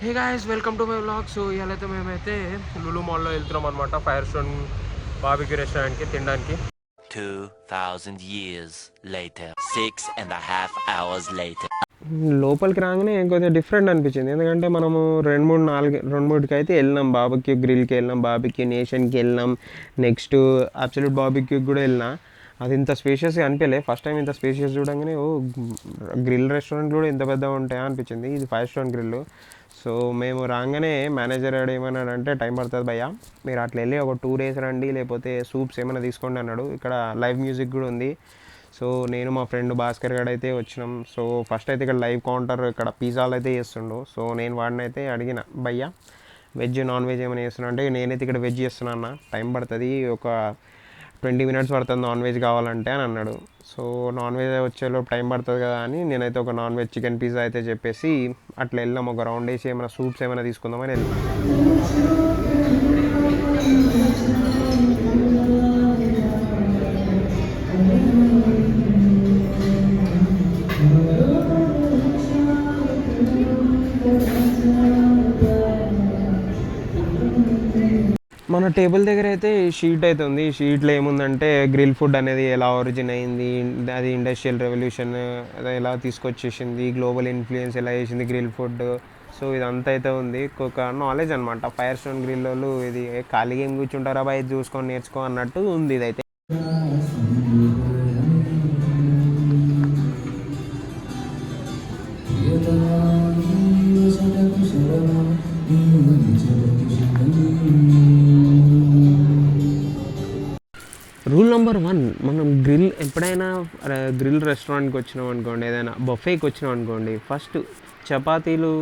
Hey guys welcome to my vlog so ఇవాళ అయితే మేమైతే లులు మాల్లో వెళ్తున్నాం అనమాట ఫైర్ స్టోన్ బాబిక్యూ రెస్టారెంట్కి తినడానికి. 2,000 years later. Six and a half hours later. లోపలికి రాగానే కొద్దిగా డిఫరెంట్ అనిపించింది. ఎందుకంటే మనము రెండు మూడు నాలుగు రెండు మూడుకి అయితే వెళ్ళినాం. బాబిక్యూ గ్రిల్కి వెళ్ళినాం బాబిక్యూ నేషన్కి వెళ్ళినాం. నెక్స్ట్ అబ్సల్యూట్ బాబిక్యూకి కూడా వెళ్ళినా. అది ఇంత స్పేషియస్గా అనిపించలే. ఫస్ట్ టైం ఇంత స్పేషియస్ చూడంగానే ఓ గ్రిల్ రెస్టారెంట్ కూడా ఇంత పెద్దగా ఉంటాయా అనిపించింది. ఇది ఫైవ్ స్టోన్ గ్రిల్ సో మేము రాగానే మేనేజర్ గారు ఏమన్నాడంటే టైం పడుతుంది భయ్యా మీరు అట్లా వెళ్ళి ఒక టూ డేస్ రండి లేకపోతే సూప్స్ ఏమైనా తీసుకోండి అన్నాడు. ఇక్కడ లైవ్ మ్యూజిక్ కూడా ఉంది. సో నేను మా ఫ్రెండ్ భాస్కర్ గడ్ అయితే వచ్చినాం. సో ఫస్ట్ అయితే ఇక్కడ లైవ్ కౌంటర్ ఇక్కడ పిజ్జాలు అయితే చేస్తుండు. సో నేను వాడిని అయితే అడిగిన భయ్యా వెజ్ నాన్ వెజ్ ఏమైనా చేస్తున్నా అంటే నేనైతే ఇక్కడ వెజ్ చేస్తున్నా అన్న. టైం పడుతుంది ఒక ట్వంటీ మినిట్స్ పడుతుంది నాన్ వెజ్ కావాలంటే అని అన్నాడు. సో నాన్ వెజ్ వచ్చేలోపు టైం పడుతుంది కదా అని నేనైతే ఒక నాన్ వెజ్ చికెన్ పిజ్జా అయితే చెప్పేసి అట్లా వెళ్ళాం ఒక రౌండ్ వేసి ఏమైనా సూప్స్ ఏమైనా తీసుకుందామని వెళ్ళాం మన టేబుల్ దగ్గర అయితే షీట్ అయితే ఉంది. షీట్లో ఏముందంటే గ్రిల్ ఫుడ్ అనేది ఎలా ఒరిజిన్ అయింది అది ఇండస్ట్రియల్ రెవల్యూషన్ అది ఎలా తీసుకొచ్చేసింది గ్లోబల్ ఇన్ఫ్లుయెన్స్ ఎలా చేసింది గ్రిల్ ఫుడ్. సో ఇదంతా అయితే ఉంది. ఒక నాలెడ్జ్ అనమాట ఫైర్ స్టోన్ గ్రిల్ వాళ్ళు ఇది ఖాళీ ఖాళీగా ఏం కూర్చుంటారా బాయ్ ఇది చూసుకొని నేర్చుకో అన్నట్టు ఉంది ఇదైతే. Yeah. నెంబర్ వన్ మనం గ్రిల్ ఎప్పుడైనా గ్రిల్ రెస్టారెంట్కి వచ్చినాం అనుకోండి ఏదైనా బఫేకి వచ్చినాం అనుకోండి ఫస్ట్ చపాతీలు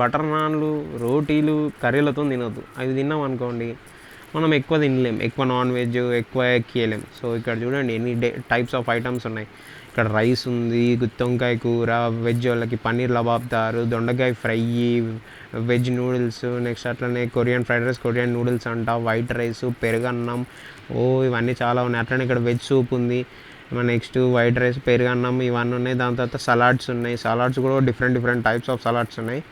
బటర్ నాన్లు రోటీలు కర్రీలతో తినొద్దు. అవి తిన్నాం అనుకోండి మనం ఎక్కువ తినలేం. ఎక్కువ నాన్ వెజ్ ఎక్కువ ఎక్కియలేం సో ఇక్కడ చూడండి ఎన్ని డే టైప్స్ ఆఫ్ ఐటమ్స్ ఉన్నాయి. ఇక్కడ రైస్ ఉంది గుత్తొంకాయ కూర వెజ్ వాళ్ళకి పన్నీర్ లబాబ్దారు దొండకాయ ఫ్రై వెజ్ నూడిల్స్ నెక్స్ట్ అట్లనే Korean fried rice Korean noodles అంట వైట్ రైస్ పెరుగన్నం ఓ ఇవన్నీ చాలా ఉన్నాయి. అట్లనే ఇక్కడ వెజ్ సూప్ ఉంది. నెక్స్ట్ వైట్ రైస్ పెరుగన్నం ఇవన్నీ ఉన్నాయి. దాని తర్వాత సలాడ్స్ ఉన్నాయి. సలాడ్స్ కూడా different different types of salads ఉన్నాయి.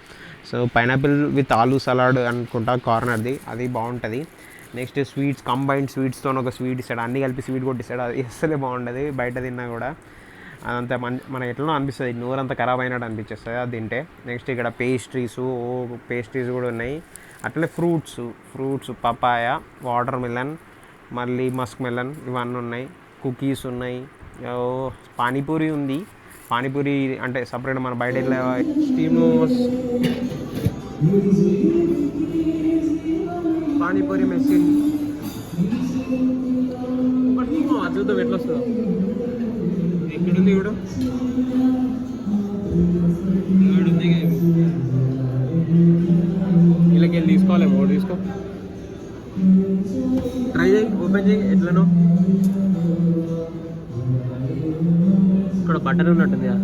So pineapple with aloo salad అనుకుంటా కార్నర్ది అది బాగుంటుంది. నెక్స్ట్ స్వీట్స్ కంబైన్డ్ స్వీట్స్తో ఒక స్వీట్ ఇస్తాడు అన్నీ కలిపి స్వీట్ కొట్టిస్తాడు అది అసలే బాగుంటుంది బయట తిన్నా కూడా. అదంతా మన మన ఎట్లనో అనిపిస్తుంది. నోరంతా ఖరాబ్ అయినట్టు అనిపించేస్తుంది అది తింటే. నెక్స్ట్ ఇక్కడ పేస్ట్రీస్ ఓ పేస్ట్రీస్ కూడా ఉన్నాయి. అట్లే fruits fruits papaya watermelon మళ్ళీ మస్క్ మెలన్ ఇవన్నీ ఉన్నాయి. కుకీస్ ఉన్నాయి. పానీపూరి ఉంది. పానీపూరి అంటే సపరేట్ మన బయట వెళ్ళే స్టీమ్ పానీపూరి మెషిన్. చూద్దాం ఎట్లా వస్తుందో. ఎక్కడుంది ఇప్పుడు ఇక్కడ బట్టర్ ఉంటుంది కదా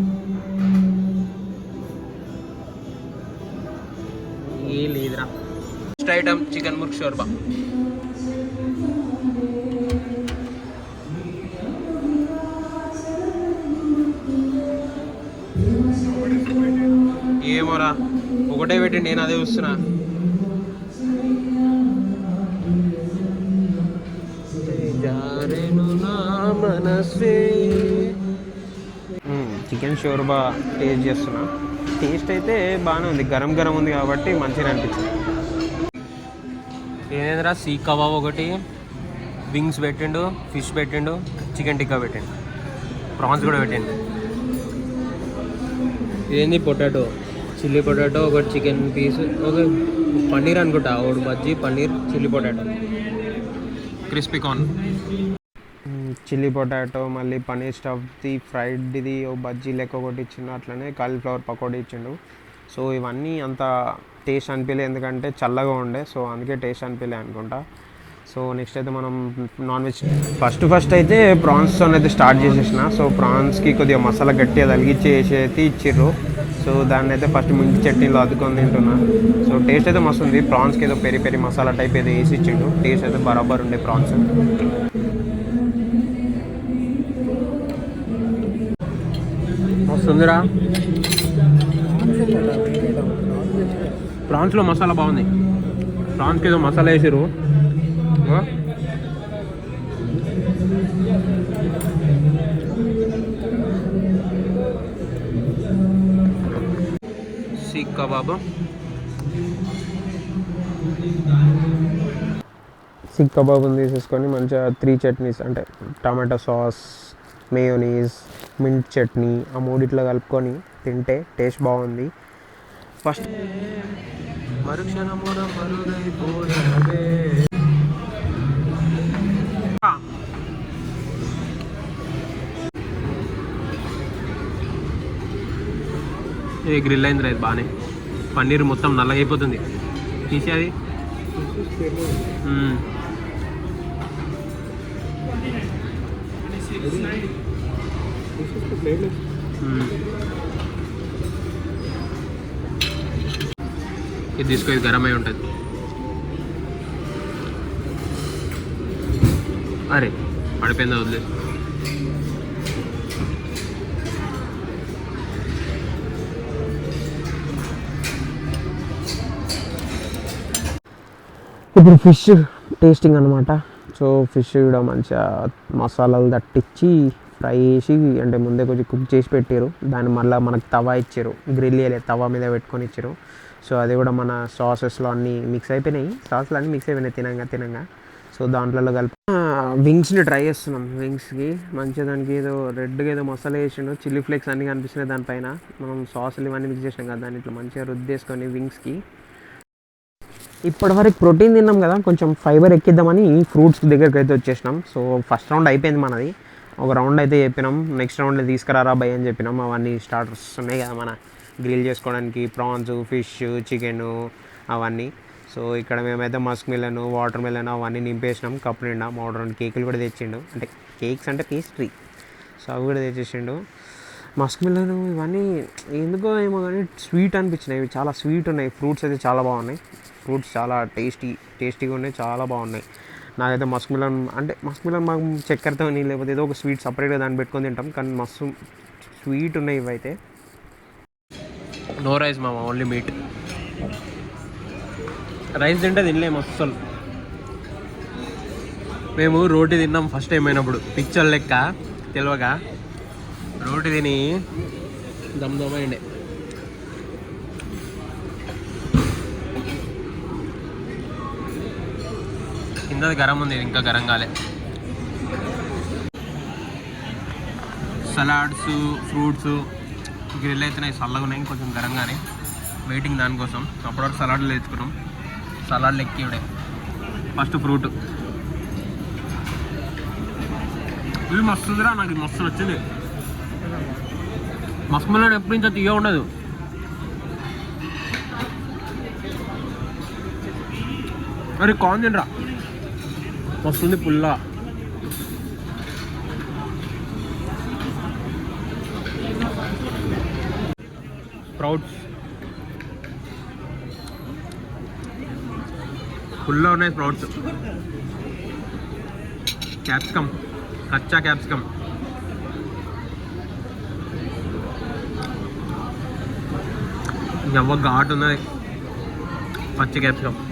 ఏ లేదురా. First item chicken murgh shorba. ఏమోరా ఒకటే పెట్టి నేను అదే చూస్తున్నా. నా మనసే చికెన్ షోర్బా టేస్ట్ చేస్తున్నా. టేస్ట్ అయితే బాగానే ఉంది. గరం గరం ఉంది కాబట్టి మంచిగా అనిపించింది. ఏదైనా సీ కబాబ్ ఒకటి వింగ్స్ పెట్టిండు ఫిష్ పెట్టిండు చికెన్ టిక్కా పెట్టిండు. ప్రాన్స్ కూడా పెట్టిండు. ఇదేంది పొటాటో? చిల్లీ పొటాటో ఒకటి చికెన్ పీస్ ఒక పన్నీర్ అనుకుంటా. ఒకటి bajji paneer chilli potato. Crispy corn. Chilli potato మళ్ళీ పన్నీర్ స్టఫ్ది ఫ్రైడ్ది ఓ బజ్జీ లెక్క ఒకటి ఇచ్చిండు అట్లనే కాలీఫ్లవర్ పకోడీ ఇచ్చిండు. సో ఇవన్నీ అంత టేస్ట్ అనిపించలే ఎందుకంటే చల్లగా ఉండే సో అందుకే టేస్ట్ అనిపించలే అనుకుంటా. సో నెక్స్ట్ అయితే మనం నాన్ వెజ్ ఫస్ట్ ఫస్ట్ అయితే ప్రాన్స్తో అయితే స్టార్ట్ చేసేసిన. సో ప్రాన్స్కి కొద్దిగా మసాలా గట్టిగా తలిగించి వేసి అయితే ఇచ్చిర్రు. సో దాన్ని అయితే ఫస్ట్ మించి చట్నీలో అద్దుకొని తింటున్నా. సో టేస్ట్ అయితే మస్తు ఉంది. ప్రాన్స్కి ఏదో పెరి పెరి మసాలా టైప్ ఏదో వేసి ఇచ్చిండు. టేస్ట్ అయితే బరాబర్ ఉండే ప్రాన్స్. మస్తుందిరా ప్రాన్స్లో మసాలా బాగుంది. ప్రాన్స్కి ఏదో మసాలా వేసారు సీక్ కబాబ్. సిక్ కబాబ్ని తీసేసుకొని మంచిగా త్రీ చట్నీస్ అంటే tomato sauce mayonnaise mint chutney ఆ మూడిట్లో కలుపుకొని తింటే టేస్ట్ బాగుంది. ఫస్ట్ ఇది గ్రిల్ అయింది రైతు బాగానే పన్నీర్ మొత్తం నల్లగైపోతుంది. తీసేది. మ్మ్. Hmm. ఇది తీసుకో ఇది గరం అయి ఉంటుంది. అరే పడిపోయిందా వదిలేదు ఇప్పుడు ఫిష్ టేస్టింగ్ అనమాట సో ఫిష్ కూడా మంచిగా మసాలాలు తట్టించి ఫ్రై చేసి అంటే ముందే కొంచెం కుక్ చేసి పెట్టారు. దాన్ని మళ్ళీ మనకు తవా ఇచ్చారు. గ్రిల్ చేయలేదు తవా మీద పెట్టుకొని ఇచ్చారు. సో అది కూడా మన సాసెస్లో అన్నీ మిక్స్ అయిపోయినాయి. సాస్లు అన్నీ మిక్స్ అయిపోయినాయి తినంగా తినంగా. సో దాంట్లో కలిపి వింగ్స్ని ట్రై చేస్తున్నాం. వింగ్స్కి మంచిగా దానికి ఏదో రెడ్గా ఏదో మసాలా వేసిండు. చిల్లీ ఫ్లేక్స్ అన్నీ కనిపిస్తున్నాయి దానిపైన. మనం సాసులు ఇవన్నీ మిక్స్ చేసాం కదా దాన్ని ఇట్లా మంచిగా రుద్దేసుకొని వింగ్స్కి. ఇప్పటివరకు ప్రోటీన్ తిన్నాం కదా కొంచెం ఫైబర్ ఎక్కిద్దామని ఫ్రూట్స్ దగ్గరికి అయితే వచ్చేసినాం. సో ఫస్ట్ రౌండ్ అయిపోయింది మనది. ఒక రౌండ్ అయితే చెప్పినాం. నెక్స్ట్ రౌండ్ తీసుకురారా భయ్ అని చెప్పినాం. అవన్నీ స్టార్టర్స్ ఉన్నాయి కదా మన గ్రిల్ చేసుకోవడానికి ప్రాన్స్ ఫిష్ చికెన్ అవన్నీ. సో ఇక్కడ మేమైతే మస్క్ మిలన్ వాటర్ మిలన్ అవన్నీ నింపేసినాం. కప్పు నిండా మా రెండు కేకులు కూడా తెచ్చిండు. అంటే కేక్స్ అంటే పేస్ట్రీ సో అవి కూడా తెచ్చేసిండు. మస్క్ మిలన్ ఇవన్నీ ఎందుకో ఏమో కానీ స్వీట్ అనిపించినాయి. ఇవి చాలా స్వీట్ ఉన్నాయి. ఫ్రూట్స్ అయితే చాలా బాగున్నాయి. ఫ్రూట్స్ చాలా టేస్టీ టేస్టీగా ఉన్నాయి. చాలా బాగున్నాయి. నాకైతే మస్క్ మిలన్ అంటే మస్క్ మిలన్ మాకు చక్కెరతో లేకపోతే ఏదో ఒక స్వీట్ సపరేట్గా దాన్ని పెట్టుకొని తింటాం. కానీ మస్తు స్వీట్ ఉన్నాయి ఇవైతే నో రైస్ మామ ఓన్లీ మీట్ రైస్ తింటే తినలేము అస్సలు మేము రోటీ తిన్నాం ఫస్ట్ టైం అయినప్పుడు. పిక్చర్ లెక్క తెలియక రోటీ తిని దమ్ దమ్ అయిండే. కింద గరం ఉంది ఇంకా గరం కాలే. సలాడ్స్ ఫ్రూట్స్ గ్రిల్ అవుతున్నాయి చల్లగా ఉన్నాయి కొంచెం గరంగానే వెయిటింగ్ దానికోసం. అప్పటివరకు సలాడ్లు వేసుకున్నాం సలాడ్లు ఎక్కి ఇవిడే. ఫస్ట్ ఫ్రూట్ ఇవి మస్తుందిరా నాకు మస్తు నచ్చింది. మస్మలో ఎప్పటి ఎప్పుడు ఇంత తీయ ఉండదు. మరి కాన్ తినరా? వస్తుంది పుల్ల. స్ప్రౌట్స్ ఫుల్లో ఉన్నాయి స్ప్రౌట్స్ క్యాప్సికమ్. కచ్చా క్యాప్సికమ్. ఎవ్వ ఘాటు ఉన్నది. పచ్చి క్యాప్సికమ్.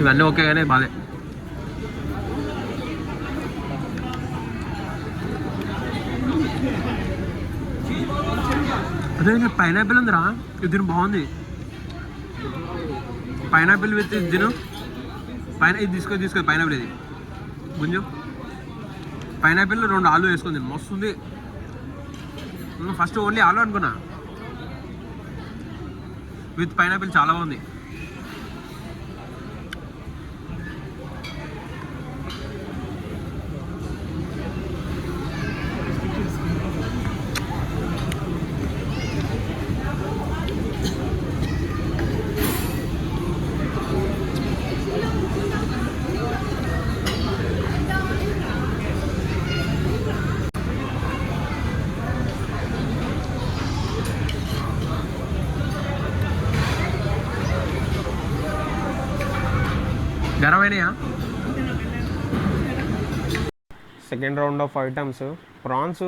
ఇవన్నీ ఓకే కానీ బాధే అదే పైనాపిల్ ఉందిరా ఇది బాగుంది పైనాపిల్ విత్ ఇది పైన ఇది తీసుకో తీసుకో పైనాపిల్ ఇది గుంజు పైనాపిల్ రెండు ఆలు వేసుకుంది మస్తు ఉంది ఫస్ట్ ఓన్లీ ఆలు అనుకున్నా విత్ పైనాపిల్ చాలా బాగుంది గరమైనయా second round of items prawns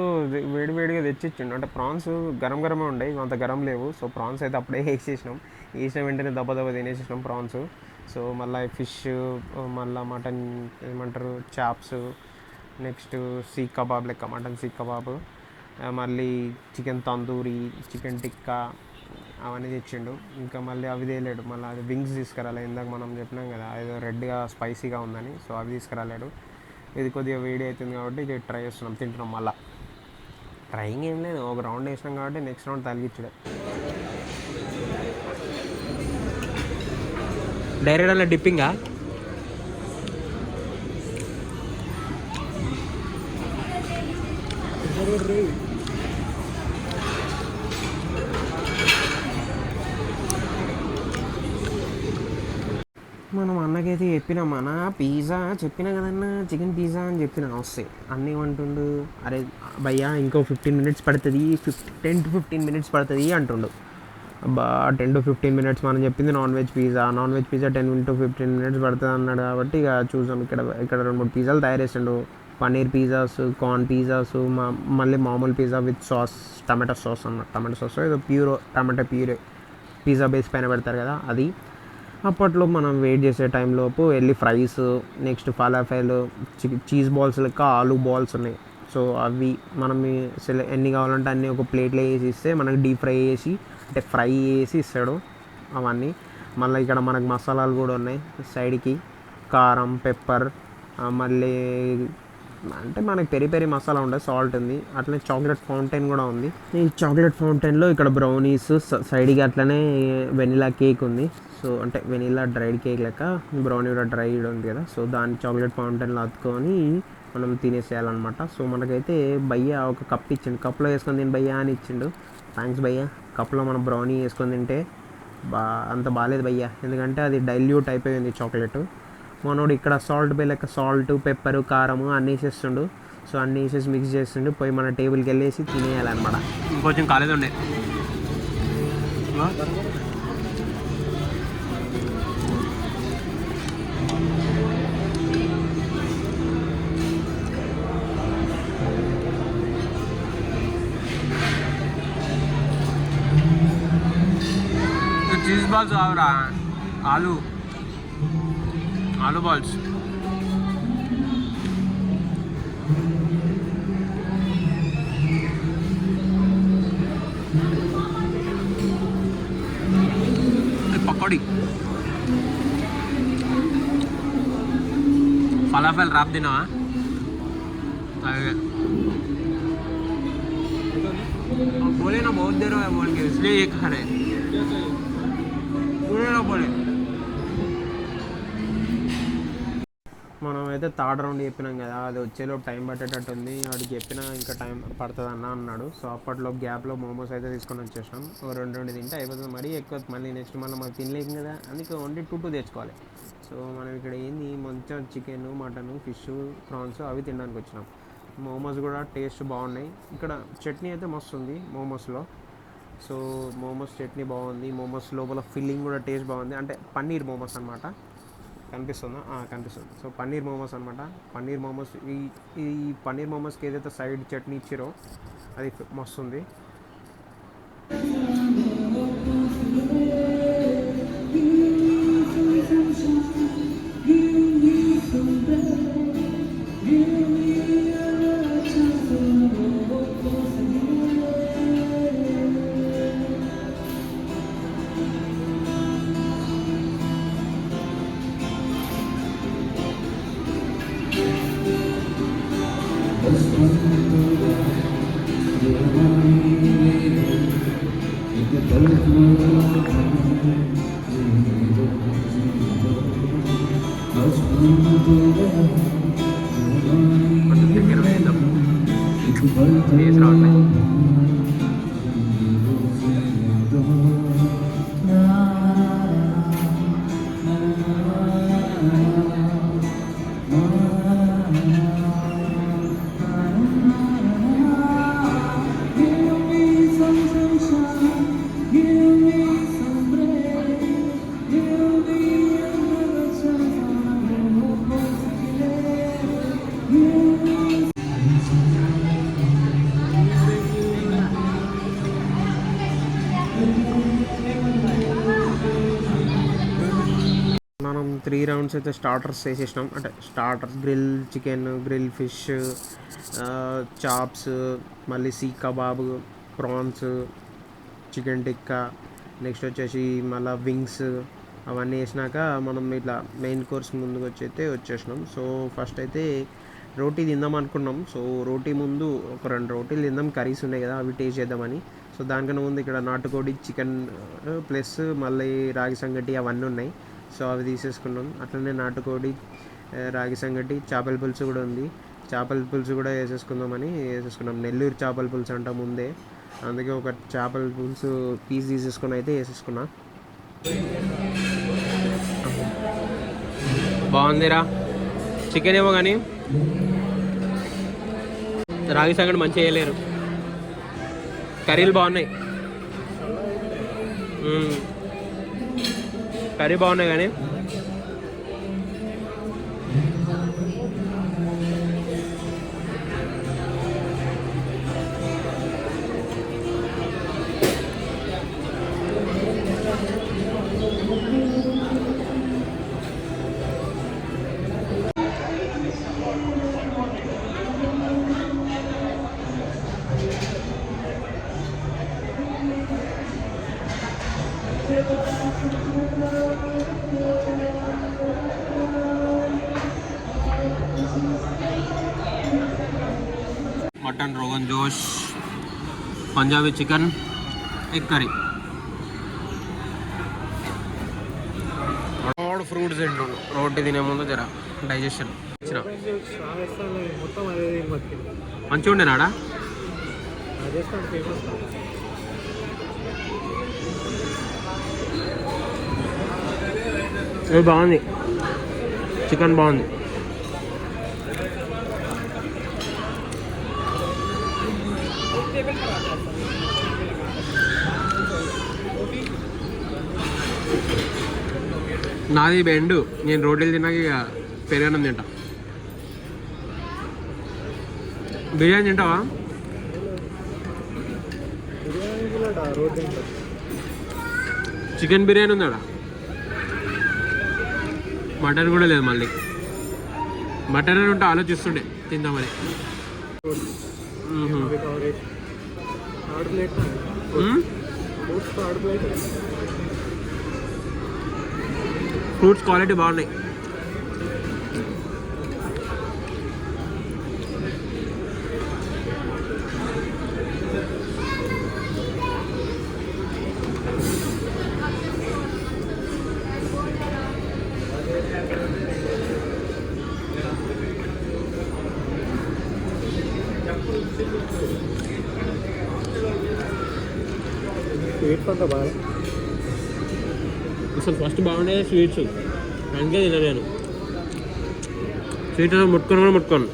వేడి వేడిగా తెచ్చిచ్చిండు. అంటే ప్రాన్స్ గరం గరమే ఉండే అంత గరం లేవు. సో ప్రాన్స్ అయితే అప్పుడే వేసేసినాం. వేసిన వెంటనే దెబ్బ దెబ్బ తినేసేసినాం ప్రాన్స్ సో మళ్ళీ ఫిష్ మళ్ళీ మటన్ ఏమంటారు చాప్స్ నెక్స్ట్ సీక్ కబాబ్ లెక్క మటన్ సీక్ కబాబ్ మళ్ళీ చికెన్ తందూరి చికెన్ టిక్కా అవన్నీ తెచ్చిండు. ఇంకా మళ్ళీ అవి తేలేడు. మళ్ళీ అది వింగ్స్ తీసుకురాలే. ఇందాక మనం చెప్పినాం కదా ఏదో రెడ్గా స్పైసీగా ఉందని. సో అవి తీసుకురాలేడు. ఇది కొద్దిగా వేడి అవుతుంది కాబట్టి ఇది ట్రై చేస్తున్నాం తింటున్నాం మళ్ళీ. ట్రైయింగ్ ఏం లేదు. ఒక రౌండ్ వేసినాం కాబట్టి నెక్స్ట్ రౌండ్ తలిగించడే డైరెక్ట్ అలా డిప్పింగా మనం అన్నకైతే చెప్పినాం మన పిజ్జా చెప్పిన కదన్నా చికెన్ పిజ్జా అని చెప్పిన వస్తాయి. అన్నీ ఏమంటుండు అరే భయ్యా ఇంకో ఫిఫ్టీన్ మినిట్స్ పడుతుంది fifty ten to fifteen minutes పడుతుంది అంటుండు. అబ్బా టెన్ టు ఫిఫ్టీన్ మినిట్స్ మనం చెప్పింది non veg pizza. Non veg pizza ten to fifteen minutes పడుతుంది అన్నాడు కాబట్టి ఇక చూసాం ఇక్కడ ఇక్కడ రెండు మూడు పిజ్జాలు తయారు చేసిండు. పన్నీర్ పిజ్జాస్ కార్న్ పిజ్జాస్ మళ్ళీ మామూలు pizza with sauce tomato sauce అన్నమాట టమాటో సాస్ ఏదో puree tomato puree pizza base పైన పెడతారు కదా అది. అప్పట్లో మనం వెయిట్ చేసే టైంలోపు వెళ్ళి fries next falafel cheese balls లెక్క ఆలు బాల్స్ ఉన్నాయి. సో అవి మనం సెలె సెల ఎన్ని కావాలంటే అన్ని ఒక ప్లేట్లో వేసి ఇస్తే మనకి డీప్ ఫ్రై చేసి అంటే ఫ్రై చేసి ఇస్తాడు అవన్నీ. మళ్ళీ ఇక్కడ మనకు మసాలాలు కూడా ఉన్నాయి. సైడ్కి కారం పెప్పర్ మళ్ళీ అంటే మనకి పెరి పెరి మసాలా ఉండదు సాల్ట్ ఉంది. అట్లనే చాక్లెట్ ఫౌంటైన్ కూడా ఉంది. ఈ చాక్లెట్ ఫౌంటైన్లో ఇక్కడ బ్రౌనీస్ సైడ్కి అట్లనే వెనిలా కేక్ ఉంది. సో అంటే వెనిలా డ్రైడ్ కేక్ లెక్క బ్రౌనీ కూడా డ్రైడ్ ఉంది కదా. సో దాన్ని చాక్లెట్ ఫౌంటైన్లో అతుకొని మనం తినేసేయాలన్నమాట. సో మనకైతే భయ్య ఒక కప్ ఇచ్చిండు. కప్లో వేసుకొని తిని భయ్యా అని ఇచ్చిండు. థ్యాంక్స్ భయ్య. కప్లో మనం బ్రౌనీ వేసుకొని తింటే బా అంత బాగాలేదు భయ్య. ఎందుకంటే అది డైల్యూట్ అయిపోయింది చాక్లెట్ మనోడు ఇక్కడ సాల్ట్ బే లెక్క సాల్ట్ పెప్పరు కారము అన్నీ వేసేస్తుండు సో అన్నీ వేసేసి మిక్స్ చేస్తుండు. పోయి మన టేబుల్కి వెళ్ళేసి తినేయాలన్నమాట. ఇంకొంచెం కాలేదు ఉండే. చీజ్ బాల్స్ కావరా ఆలు ఆలు బాల్స్ పకోడీ ఫలాఫల్ రాప్ తిన్నావా अरे बोले ना बहुत देर हो बोल के इसलिए ये खा रहे बोले ना बोले మనం అయితే థర్డ్ రౌండ్ చెప్పినాం కదా అది వచ్చేలోపు టైం పట్టేటట్టు ఉంది వాడికి చెప్పినా ఇంకా టైం పడుతుంది అన్న అన్నాడు. సో అప్పట్లో గ్యాప్లో మోమోస్ అయితే తీసుకొని వచ్చేసాం ఓ రెండు రెండు తింటే అయిపోతుంది. మరీ ఎక్కువ మళ్ళీ నెక్స్ట్ మనం తినలేము కదా. అందుకే ఓన్లీ టూ టూ తెచ్చుకోవాలి. సో మనం ఇక్కడ ఏంది? మంచిగా చికెన్ మటన్ ఫిష్ ప్రాన్స్ అవి తినడానికి వచ్చినాం. మోమోస్ కూడా టేస్ట్ బాగున్నాయి. ఇక్కడ చట్నీ అయితే మస్తు ఉంది మోమోస్లో. సో మోమోస్ చట్నీ బాగుంది. మోమోస్ లోపల ఫిల్లింగ్ కూడా టేస్ట్ బాగుంది. అంటే పన్నీర్ మోమోస్ అనమాట కనిపిస్తుందా? కనిపిస్తుంది. సో పన్నీర్ మోమోస్ అనమాట పన్నీర్ మోమోస్ ఈ ఈ పన్నీర్ మోమోస్కి ఏదైతే సైడ్ చట్నీ ఇచ్చిరో అది మస్తుంది. త్రీ అయితే స్టార్టర్స్ వేసేసినాం అంటే starters grill chicken grill fish chops మళ్ళీ seekh kebab prawns chicken tikka next వచ్చేసి మళ్ళీ వింగ్స్ అవన్నీ వేసినాక మనం ఇట్లా మెయిన్ కోర్స్ ముందుకు వచ్చి అయితే వచ్చేసినాం. సో ఫస్ట్ అయితే రోటీ తిందాం అనుకున్నాం. సో రోటీ ముందు ఒక రెండు రోటీలు తిందాం. కర్రీస్ ఉన్నాయి కదా అవి టేస్ట్ చేద్దామని. సో దానికన్నా ముందు ఇక్కడ నాటుకోడి చికెన్ ప్లస్ మళ్ళీ రాగి సంగటి అవన్నీ ఉన్నాయి. సో అవి తీసేసుకున్నాం. అట్లనే నాటుకోడి రాగి సంగటి చేపల పులుసు కూడా ఉంది. చేపల పులుసు కూడా వేసేసుకుందామని వేసేసుకున్నాం. నెల్లూరు చేపల పులుసు అంట ముందే. అందుకే ఒక చేపల పులుసు పీస్ తీసేసుకుని అయితే వేసేసుకున్నా. బాగుందిరా. చికెన్ ఏమో కానీ రాగి సంగటి మంచిగా వేయలేరు. కర్రీలు బాగున్నాయి. కర్రీ బాగున్నాయి కానీ జోష్ Punjabi chicken egg curry. Road fruits తింటు రోడ్డు తినే ముందు జర డైజెషన్. ఇచ్చిన? మంచిగా ఉండేనాడా బాగుంది. చికెన్ బాగుంది. నాది బెండు. నేను రోటీలు తిన్నాక ఇక పెరుగన్నం తింటా. బిర్యానీ తింటావా? చికెన్ బిర్యానీ ఉందా మటన్ కూడా లేదు మళ్ళీ. మటన్ అని ఉంటే ఆలోచిస్తుండే తిందామని. మ్మ్హ. అవి కవరేజ్ థర్డ్ ప్లేట్ మ్మ్? Fruits third plate fruits quality బాగున్నాయి స్వీట్స్ అంతా బాగా. అసలు ఫస్ట్ బాగుండేది స్వీట్స్. అందుకే తిన నేను స్వీట్ అసలు ముట్టుకొని కూడా ముట్టుకోను.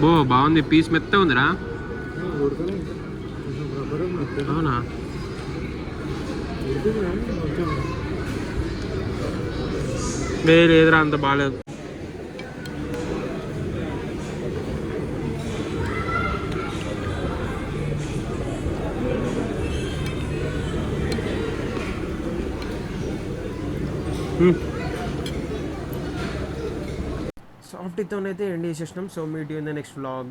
బో బాగుంది. పీస్ మెత్త ఉందిరా. అవునా? లేదు లేదురా అంత బాగాలేదు. సాఫ్ట్తోనైతే end చేసేసినాం. So meet in the next vlog